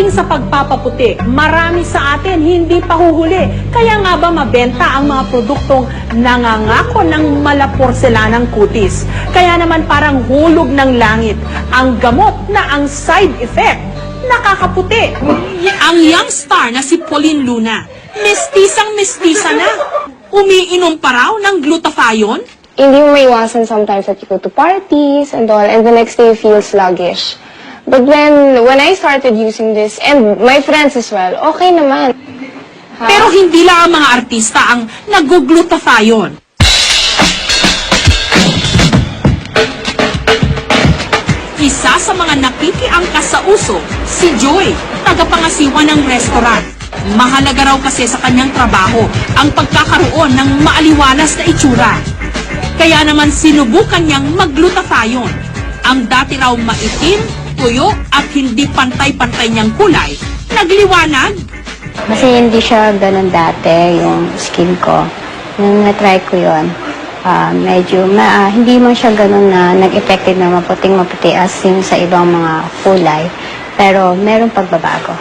Pagdating sa pagpapaputi, marami sa atin hindi pa huhuli. Kaya nga ba mabenta ang mga produktong nangangako ng malaporselanang kutis? Kaya naman parang hulog ng langit ang gamot na ang side effect nakakaputi. Ang young star na si Pauline Luna, mestisang mestisa na. Umiinom pa raw ng glutathione? hindi mo maiwasan sometimes that you go to parties and all, and the next day you feel sluggish. But when when I started using this, and my friends as well, okay naman. Pero hindi lang ang mga artista ang nag-glutathione. Isa sa mga nakikiangkas sa uso, si Joy, tagapangasiwa ng restaurant. Mahalaga raw kasi sa kanyang trabaho ang pagkakaroon ng maaliwalas na itsura. Kaya naman sinubukan niyang mag-glutathione. Ang dati raw maitim, tuyo at hindi pantay-pantay niyang kulay, nagliwanag Kasi hindi siya ganun dati, yung skin ko. Nung na-try ko yun, ah, medyo, ma, ah, hindi man siya ganun na nag-effective na maputing maputi as yung sa ibang mga kulay. Pero meron pagbabago.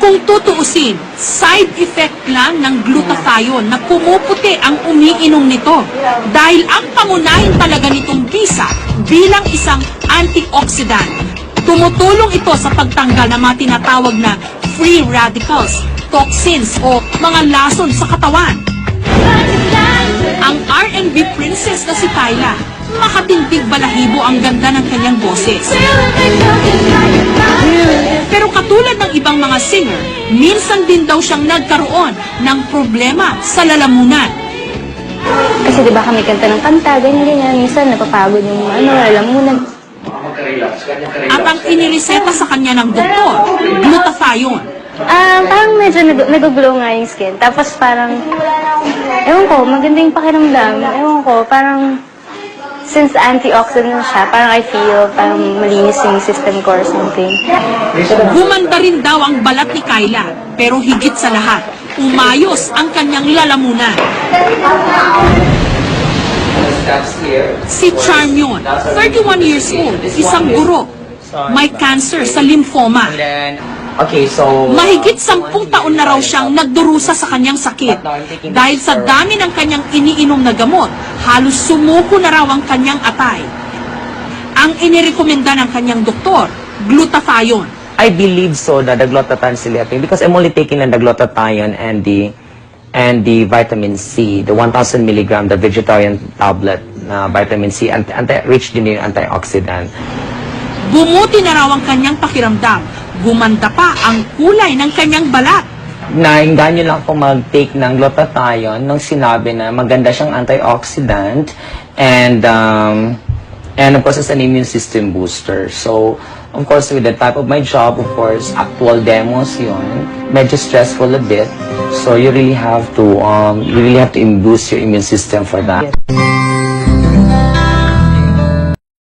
Kung tutuusin, side effect lang ng glutathione na pumuputi ang umiinom nito. Dahil ang pangunahin talaga nitong bisa bilang isang antioxidant. Tumutulong ito sa pagtanggal ng mga tinatawag na free radicals, toxins o mga lason sa katawan. Ang R&B princess na si Kyla, makatindig balahibo ang ganda ng kanyang boses. Pero katulad ng ibang mga singer, minsan din daw siyang nagkaroon ng problema sa lalamunan. Kasi di ba kami kanta ng kanta, ganyan ganyan. Minsan napapagod yung ano, lalamunan. At ang inireseta sa kanya ng doktor, glutathione. Ah, parang medyo nag nag-glow nga yung skin. Tapos parang, ewan ko, maganda yung pakiramdam. Ewan ko, parang, since antioxidant siya, parang I feel, parang malinis yung system ko or something. Gumanda rin daw ang balat ni Kyla, pero higit sa lahat, umayos ang kanyang lalamunan. Si Charm yun, 31 years old, isang guro. May cancer sa lymphoma. Okay, so... Mahigit sampung taon na raw siyang nagdurusa sa kanyang sakit. Dahil sa dami ng kanyang iniinom na gamot, halos sumuko na raw ang kanyang atay. Ang inirekomenda ng kanyang doktor, glutathione. I believe so that the glutathione selecting because I'm only taking the glutathione and the and the vitamin C, the 1,000 milligram, the vegetarian tablet na vitamin C, anti, anti, rich din yung antioxidant. Bumuti na raw ang kanyang pakiramdam. Gumanda pa ang kulay ng kanyang balat. Nainganyo lang ako mag-take ng glutathione nung sinabi na maganda siyang antioxidant and um, and of course it's an immune system booster. So, of course, with the type of my job, of course, actual demos yun, medyo stressful a bit. So, you really have to, um, you really have to boost your immune system for that.